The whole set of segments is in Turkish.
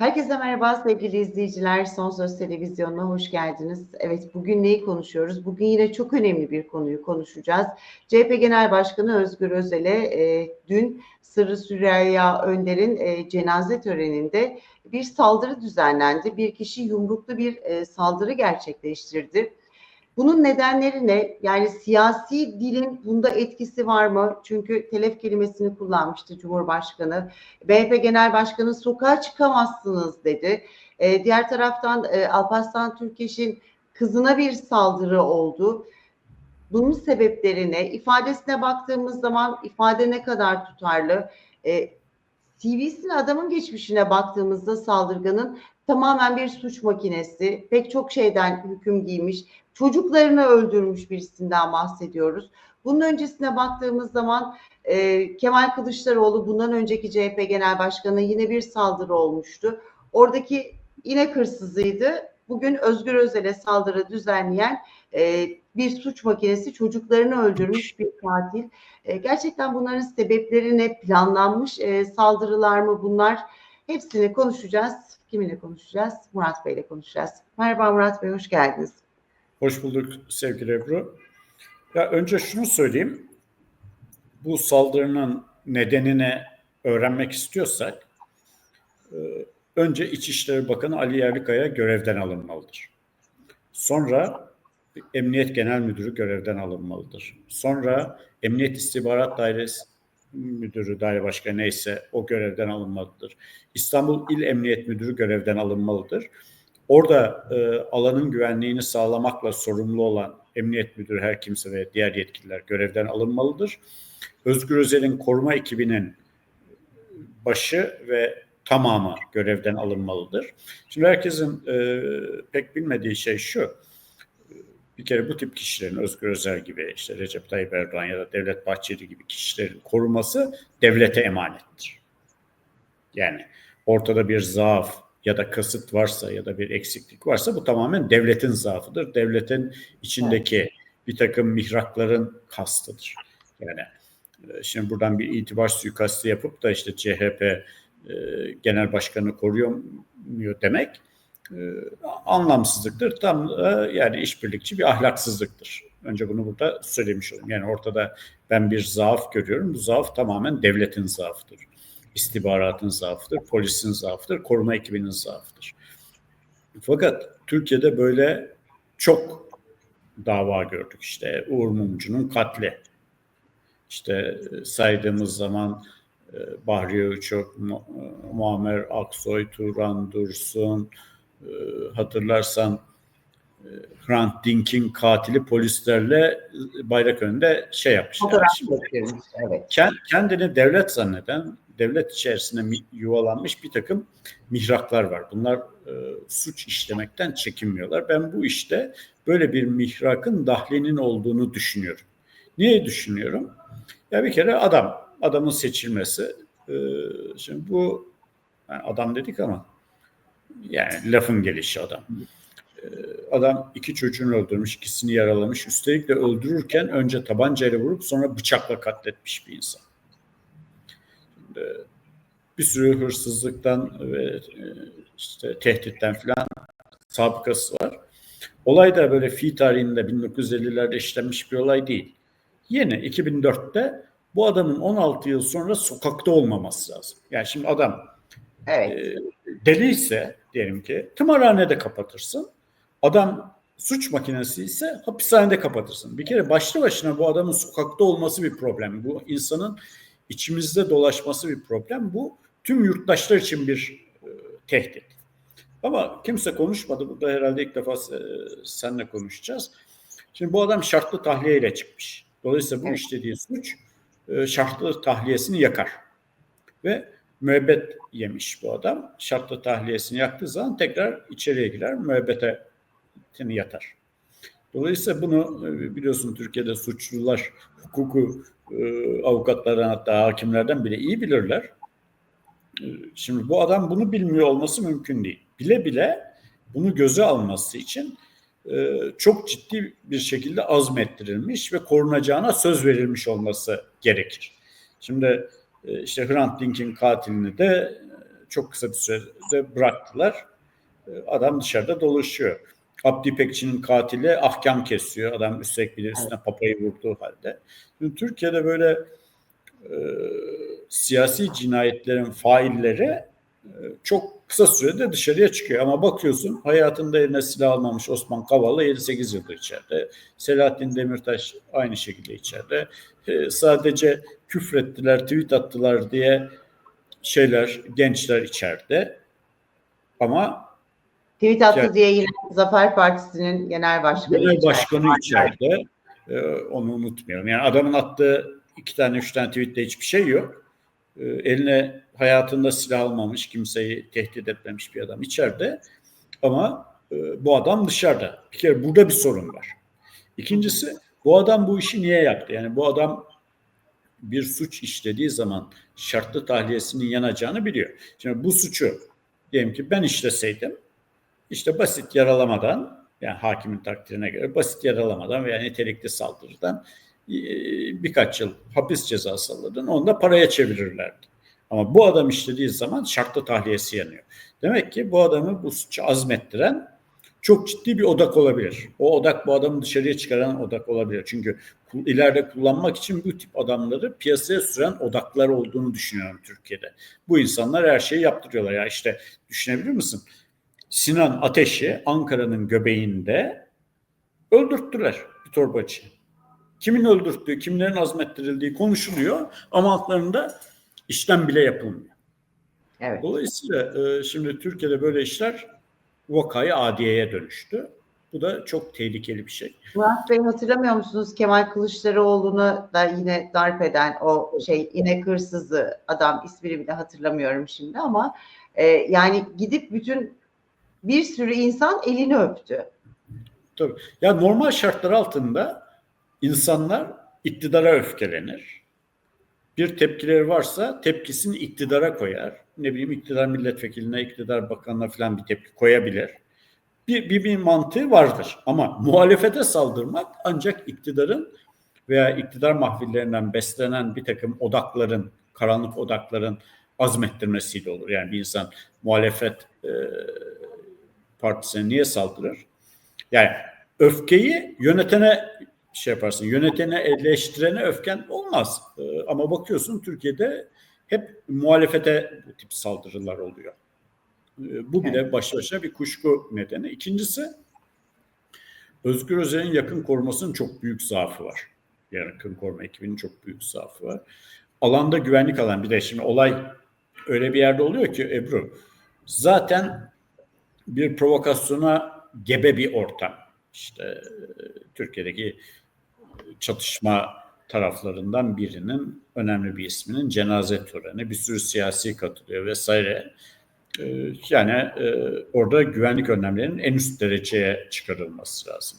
Herkese merhaba sevgili izleyiciler. Son Söz Televizyonu'na hoş geldiniz. Evet bugün neyi konuşuyoruz? Bugün yine çok önemli bir konuyu konuşacağız. CHP Genel Başkanı Özgür Özel'e e, dün Sırrı Süreyya Önder'in e, cenaze töreninde bir saldırı düzenlendi. Bir kişi yumruklu bir e, saldırı gerçekleştirdi. Bunun nedenleri ne? Yani siyasi dilin bunda etkisi var mı? Çünkü telef kelimesini kullanmıştı Cumhurbaşkanı. BHP Genel Başkanı sokağa çıkamazsınız dedi. Ee, diğer taraftan e, Alparslan Türkeş'in kızına bir saldırı oldu. Bunun sebeplerine, ifadesine baktığımız zaman ifade ne kadar tutarlı? E, CV'sine adamın geçmişine baktığımızda saldırganın tamamen bir suç makinesi. Pek çok şeyden hüküm giymiş. Çocuklarını öldürmüş birisinden bahsediyoruz. Bunun öncesine baktığımız zaman e, Kemal Kılıçdaroğlu bundan önceki CHP Genel Başkanı yine bir saldırı olmuştu. Oradaki inek hırsızıydı. Bugün Özgür Özel'e saldırı düzenleyen e, bir suç makinesi çocuklarını öldürmüş bir katil. E, gerçekten bunların sebepleri ne? Planlanmış e, saldırılar mı bunlar? Hepsini konuşacağız. Kiminle konuşacağız? Murat Bey ile konuşacağız. Merhaba Murat Bey, hoş geldiniz. Hoş bulduk sevgili Ebru. Ya önce şunu söyleyeyim. Bu saldırının nedenini öğrenmek istiyorsak e, önce İçişleri Bakanı Ali Yerlikaya görevden alınmalıdır. Sonra Emniyet Genel Müdürü görevden alınmalıdır. Sonra Emniyet İstihbarat Dairesi Müdürü, daire başkanı neyse o görevden alınmalıdır. İstanbul İl Emniyet Müdürü görevden alınmalıdır. Orada e, alanın güvenliğini sağlamakla sorumlu olan emniyet müdürü her kimse ve diğer yetkililer görevden alınmalıdır. Özgür Özel'in koruma ekibinin başı ve tamamı görevden alınmalıdır. Şimdi herkesin e, pek bilmediği şey şu. Bir kere bu tip kişilerin Özgür Özel gibi işte Recep Tayyip Erdoğan ya da Devlet Bahçeli gibi kişilerin koruması devlete emanettir. Yani ortada bir zaaf, ya da kasıt varsa ya da bir eksiklik varsa bu tamamen devletin zaafıdır. Devletin içindeki bir takım mihrakların kastıdır. Yani e, şimdi buradan bir itibar suikastı yapıp da işte CHP e, genel başkanı koruyamıyor demek anlamsızlıktır. Tam yani işbirlikçi bir ahlaksızlıktır. Önce bunu burada söylemiş olayım. Yani ortada ben bir zaaf görüyorum. Bu zaaf tamamen devletin zaafıdır istihbaratın zaafıdır, polisin zaafıdır, koruma ekibinin zaafıdır. Fakat Türkiye'de böyle çok dava gördük. İşte Uğur Mumcu'nun katli. İşte e, saydığımız zaman e, Bahriye Uçok, e, Muammer Aksoy, Turan Dursun, hatırlarsan Hrant Dink'in katili polislerle bayrak önünde şey yapmışlar. Fotoğraf evet. Kendini devlet zanneden devlet içerisinde yuvalanmış bir takım mihraklar var. Bunlar e, suç işlemekten çekinmiyorlar. Ben bu işte böyle bir mihrakın dahlinin olduğunu düşünüyorum. Niye düşünüyorum? Ya bir kere adam, adamın seçilmesi. E, şimdi bu yani adam dedik ama yani lafın gelişi adam. E, adam iki çocuğunu öldürmüş, ikisini yaralamış. Üstelik de öldürürken önce tabancayla vurup sonra bıçakla katletmiş bir insan bir sürü hırsızlıktan ve e, işte tehditten filan sabıkası var. Olay da böyle fi tarihinde 1950'lerde işlenmiş bir olay değil. Yine 2004'te bu adamın 16 yıl sonra sokakta olmaması lazım. Yani şimdi adam evet. e, deli ise diyelim ki tımarhanede kapatırsın. Adam suç makinesi ise hapishanede kapatırsın. Bir kere başlı başına bu adamın sokakta olması bir problem. Bu insanın içimizde dolaşması bir problem. Bu tüm yurttaşlar için bir e, tehdit. Ama kimse konuşmadı. Burada herhalde ilk defa e, seninle konuşacağız. Şimdi bu adam şartlı tahliye ile çıkmış. Dolayısıyla bu işlediği suç e, şartlı tahliyesini yakar. Ve müebbet yemiş bu adam. Şartlı tahliyesini yaktığı zaman tekrar içeriye girer. Müebbete yatar. Dolayısıyla bunu e, biliyorsun Türkiye'de suçlular hukuku e, avukatlardan hatta hakimlerden bile iyi bilirler. E, şimdi bu adam bunu bilmiyor olması mümkün değil. Bile bile bunu göze alması için çok ciddi bir şekilde azmettirilmiş ve korunacağına söz verilmiş olması gerekir. Şimdi işte Hrant Dink'in katilini de çok kısa bir sürede bıraktılar. E, adam dışarıda dolaşıyor. Abdi İpekçi'nin katili ahkam kesiyor. Adam üstelik bir üstüne papayı vurduğu halde. Şimdi Türkiye'de böyle e, siyasi cinayetlerin failleri e, çok kısa sürede dışarıya çıkıyor. Ama bakıyorsun hayatında eline silah almamış Osman Kavala 7-8 yıldır içeride. Selahattin Demirtaş aynı şekilde içeride. E, sadece küfrettiler, tweet attılar diye şeyler, gençler içeride. Ama Tweet attı Yani- diye yine Zafer Partisi'nin genel başkanı. genel içeride. başkanı içeride. E, onu unutmayalım. Yani adamın attığı iki tane, üç tane tweette hiçbir şey yok. E, eline hayatında silah almamış, kimseyi tehdit etmemiş bir adam içeride. Ama e, bu adam dışarıda. Bir kere burada bir sorun var. İkincisi bu adam bu işi niye yaptı? Yani bu adam bir suç işlediği zaman şartlı tahliyesinin yanacağını biliyor. Şimdi bu suçu diyelim ki ben işleseydim işte basit yaralamadan yani hakimin takdirine göre basit yaralamadan veya nitelikli saldırıdan birkaç yıl hapis cezası alırdın. Onu da paraya çevirirlerdi. Ama bu adam işlediği zaman şartlı tahliyesi yanıyor. Demek ki bu adamı bu suçu azmettiren çok ciddi bir odak olabilir. O odak bu adamı dışarıya çıkaran odak olabilir. Çünkü ileride kullanmak için bu tip adamları piyasaya süren odaklar olduğunu düşünüyorum Türkiye'de. Bu insanlar her şeyi yaptırıyorlar. Ya işte düşünebilir misin? Sinan Ateş'i Ankara'nın göbeğinde öldürttüler bir torbacı. Kimin öldürttüğü, kimlerin azmettirildiği konuşuluyor ama altlarında işlem bile yapılmıyor. Evet. Dolayısıyla e, şimdi Türkiye'de böyle işler vakayı adiyeye dönüştü. Bu da çok tehlikeli bir şey. Murat Bey hatırlamıyor musunuz Kemal Kılıçdaroğlu'nu da yine darp eden o şey inek hırsızı adam ismini bile hatırlamıyorum şimdi ama e, yani gidip bütün bir sürü insan elini öptü. Tabii. Ya normal şartlar altında insanlar iktidara öfkelenir. Bir tepkileri varsa tepkisini iktidara koyar. Ne bileyim iktidar milletvekiline, iktidar bakanına falan bir tepki koyabilir. Bir, bir, bir mantığı vardır. Ama muhalefete saldırmak ancak iktidarın veya iktidar mahvillerinden beslenen bir takım odakların, karanlık odakların azmettirmesiyle olur. Yani bir insan muhalefet e, partisine niye saldırır? Yani öfkeyi yönetene şey yaparsın, yönetene eleştirene öfken olmaz. Ee, ama bakıyorsun Türkiye'de hep muhalefete bu tip saldırılar oluyor. Ee, bu bile başlı başına bir kuşku nedeni. İkincisi Özgür Özel'in yakın korumasının çok büyük zaafı var. Yakın koruma ekibinin çok büyük zaafı var. Alanda güvenlik alan bir de şimdi olay öyle bir yerde oluyor ki Ebru zaten bir provokasyona gebe bir ortam. İşte e, Türkiye'deki çatışma taraflarından birinin önemli bir isminin cenaze töreni, bir sürü siyasi katılıyor vesaire. E, Yani e, orada güvenlik önlemlerinin en üst dereceye çıkarılması lazım.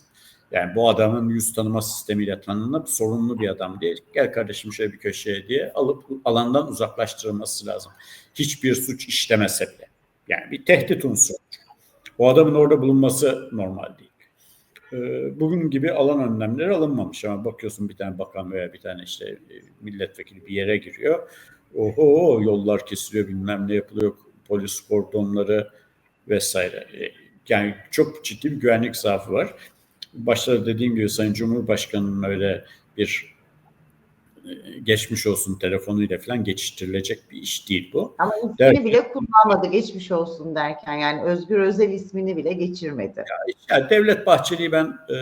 Yani bu adamın yüz tanıma sistemiyle tanınıp sorunlu bir adam değil. Gel kardeşim şöyle bir köşeye diye alıp alandan uzaklaştırılması lazım. Hiçbir suç işlemese bile. Yani bir tehdit unsuru. O adamın orada bulunması normal değil. Ee, Bugün gibi alan önlemleri alınmamış ama bakıyorsun bir tane bakan veya bir tane işte e, milletvekili bir yere giriyor. Oho yollar kesiliyor bilmem ne yapılıyor polis kordonları vesaire. E, Yani çok ciddi bir güvenlik zaafı var. Başta dediğim gibi Sayın Cumhurbaşkanı'nın öyle bir geçmiş olsun telefonuyla falan geçiştirilecek bir iş değil bu. Ama ismini Derken- bile kullanmadı geçmiş olsun derken yani Özgür Özel ismini bile geçirmedi. Yani Devlet Bahçeli'yi ben e,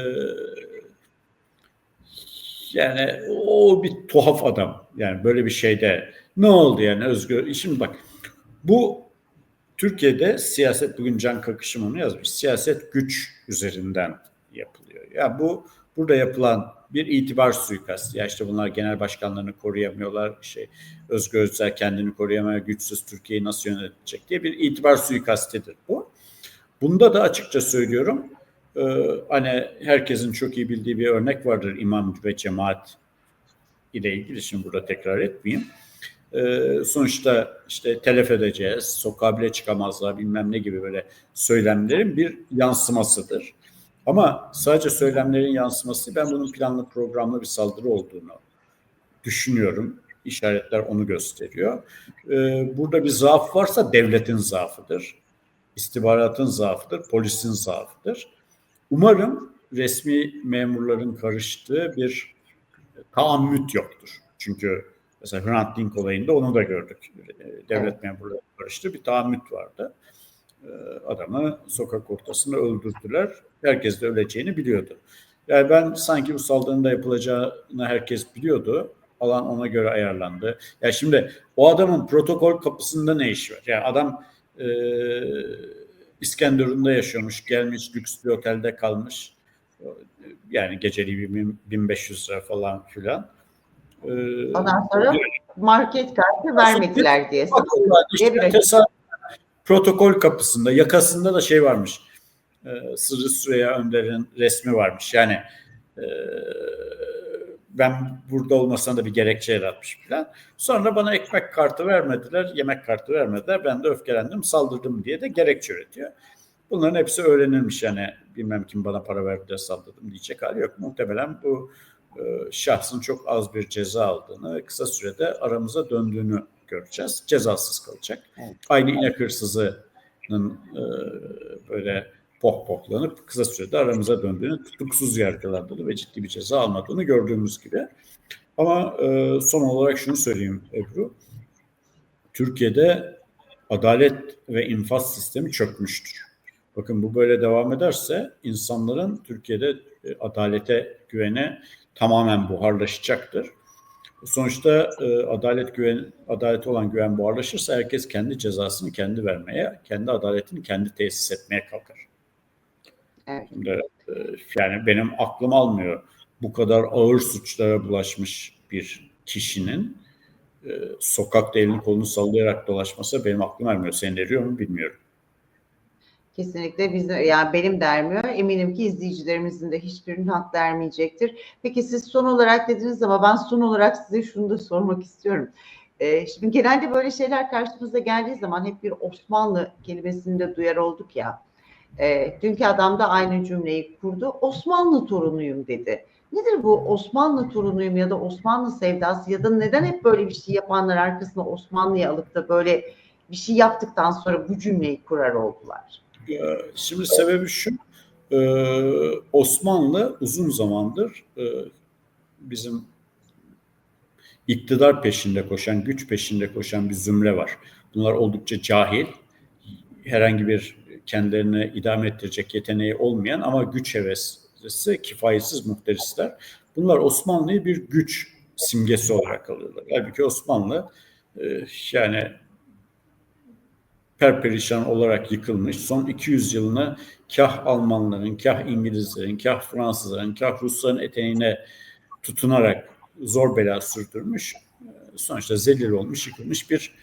yani o bir tuhaf adam. Yani böyle bir şeyde ne oldu yani Özgür? Şimdi bak bu Türkiye'de siyaset bugün Can Kakışım onu yazmış. Siyaset güç üzerinden yapılıyor. Ya bu burada yapılan bir itibar suikastı. Ya işte bunlar genel başkanlarını koruyamıyorlar. Şey Özgür Özel kendini koruyamıyor. Güçsüz Türkiye'yi nasıl yönetecek diye bir itibar suikastidir bu. Bunda da açıkça söylüyorum e, hani herkesin çok iyi bildiği bir örnek vardır imam ve cemaat ile ilgili şimdi burada tekrar etmeyeyim. E, sonuçta işte telef edeceğiz, sokağa bile çıkamazlar bilmem ne gibi böyle söylemlerin bir yansımasıdır. Ama sadece söylemlerin yansıması ben bunun planlı programlı bir saldırı olduğunu düşünüyorum. işaretler onu gösteriyor. E, burada bir zaaf varsa devletin zaafıdır. İstihbaratın zaafıdır, polisin zaafıdır. Umarım resmi memurların karıştığı bir taammüt yoktur. Çünkü mesela Hrant Dink olayında onu da gördük. Devlet memurları karıştı bir taammüt vardı. Ee, adamı sokak ortasında öldürdüler. Herkes de öleceğini biliyordu. Yani ben sanki bu saldırının da yapılacağını herkes biliyordu. Alan ona göre ayarlandı. Ya yani şimdi o adamın protokol kapısında ne işi var? Yani adam e, İskenderun'da yaşıyormuş, gelmiş lüks bir otelde kalmış. Yani geceliği 1500 lira falan filan. Ee, Ondan sonra market kartı vermediler diye. Işte tesadüf, protokol kapısında, yakasında da şey varmış. E, Sırrı Süreyya Önder'in resmi varmış. Yani e, ben burada olmasına da bir gerekçe yaratmış falan. Sonra bana ekmek kartı vermediler, yemek kartı vermediler. Ben de öfkelendim, saldırdım diye de gerekçe üretiyor. Bunların hepsi öğrenilmiş yani bilmem kim bana para verdi de saldırdım diyecek hali yok. Muhtemelen bu e, şahsın çok az bir ceza aldığını kısa sürede aramıza döndüğünü göreceğiz. Cezasız kalacak. Evet. Aynı inek hırsızının e, böyle pohpohlanıp kısa sürede aramıza döndüğünü, tutuksuz yargılandığını ve ciddi bir ceza almadığını gördüğümüz gibi. Ama e, son olarak şunu söyleyeyim Ebru. Türkiye'de adalet ve infaz sistemi çökmüştür. Bakın bu böyle devam ederse insanların Türkiye'de e, adalete güvene tamamen buharlaşacaktır. Sonuçta e, adalet güven adalete olan güven buharlaşırsa herkes kendi cezasını kendi vermeye, kendi adaletini kendi tesis etmeye kalkar. Evet. Şimdi, e, yani benim aklım almıyor bu kadar ağır suçlara bulaşmış bir kişinin e, sokakta elini kolunu sallayarak dolaşması benim aklım ermiyor. Senin eriyor mu bilmiyorum. Kesinlikle biz yani benim dermiyor. Eminim ki izleyicilerimizin de hiçbirinin hak dermeyecektir. Peki siz son olarak dediniz ama ben son olarak size şunu da sormak istiyorum. Ee, şimdi genelde böyle şeyler karşımıza geldiği zaman hep bir Osmanlı kelimesini de duyar olduk ya. E, dünkü adam da aynı cümleyi kurdu. Osmanlı torunuyum dedi. Nedir bu Osmanlı torunuyum ya da Osmanlı sevdası ya da neden hep böyle bir şey yapanlar arkasına Osmanlı'yı alıp da böyle bir şey yaptıktan sonra bu cümleyi kurar oldular? Şimdi sebebi şu, e, Osmanlı uzun zamandır e, bizim iktidar peşinde koşan, güç peşinde koşan bir zümre var. Bunlar oldukça cahil, herhangi bir kendilerini idame ettirecek yeteneği olmayan ama güç hevesi kifayetsiz muhterisler. Bunlar Osmanlı'yı bir güç simgesi olarak alıyorlar. Halbuki Osmanlı e, yani perperişan olarak yıkılmış. Son 200 yılını kah Almanların, kah İngilizlerin, kah Fransızların, kah Rusların eteğine tutunarak zor bela sürdürmüş. Sonuçta zelil olmuş, yıkılmış bir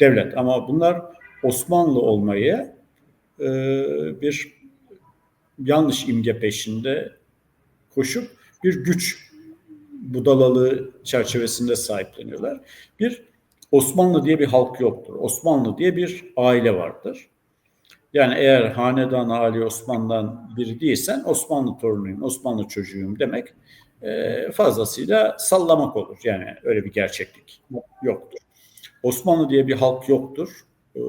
devlet. Ama bunlar Osmanlı olmayı e, bir yanlış imge peşinde koşup bir güç budalalığı çerçevesinde sahipleniyorlar. Bir Osmanlı diye bir halk yoktur. Osmanlı diye bir aile vardır. Yani eğer hanedan Ali Osman'dan biri değilsen Osmanlı torunuyum, Osmanlı çocuğuyum demek e, fazlasıyla sallamak olur. Yani öyle bir gerçeklik yoktur. Osmanlı diye bir halk yoktur. E,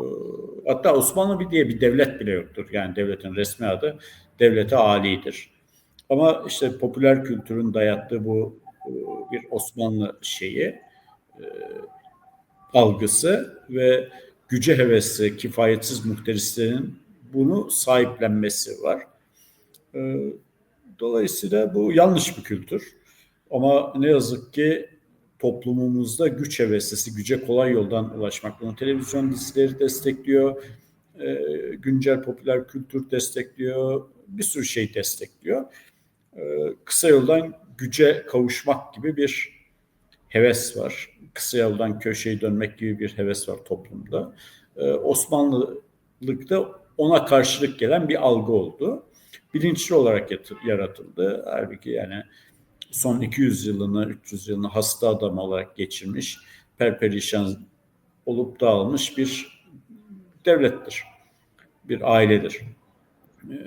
hatta Osmanlı diye bir devlet bile yoktur. Yani devletin resmi adı devlete alidir. Ama işte popüler kültürün dayattığı bu e, bir Osmanlı şeyi algısı ve güce hevesli kifayetsiz muhterislerin bunu sahiplenmesi var. Ee, dolayısıyla bu yanlış bir kültür. Ama ne yazık ki toplumumuzda güç heveslisi, güce kolay yoldan ulaşmak. Bunu televizyon dizileri destekliyor, e, güncel popüler kültür destekliyor, bir sürü şey destekliyor. E, kısa yoldan güce kavuşmak gibi bir heves var. Kısa yoldan köşeyi dönmek gibi bir heves var toplumda. Ee, Osmanlılıkta ona karşılık gelen bir algı oldu. Bilinçli olarak yaratıldı. Halbuki yani son 200 yılını, 300 yılını hasta adam olarak geçirmiş, perperişan olup dağılmış bir devlettir. Bir ailedir. E,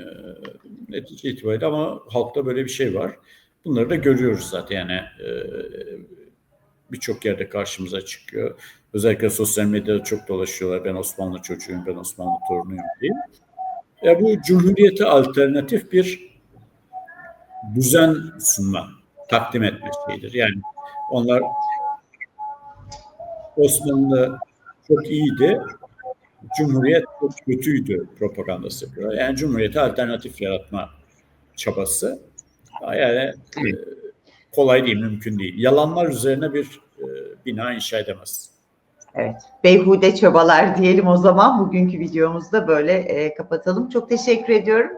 netice itibariyle ama halkta böyle bir şey var. Bunları da görüyoruz zaten yani e, birçok yerde karşımıza çıkıyor. Özellikle sosyal medyada çok dolaşıyorlar. Ben Osmanlı çocuğuyum, ben Osmanlı torunuyum diye. Ya bu Cumhuriyete alternatif bir düzen sunma, takdim etme şeyidir. Yani onlar Osmanlı çok iyiydi, Cumhuriyet çok kötüydü propagandası yapıyor. Yani Cumhuriyete alternatif yaratma çabası. Yani e, kolay değil, mümkün değil. Yalanlar üzerine bir e, bina inşa edemez. Evet. Beyhude çabalar diyelim o zaman. Bugünkü videomuzda böyle e, kapatalım. Çok teşekkür ediyorum.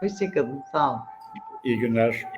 Hoşçakalın. Sağ olun. İyi günler.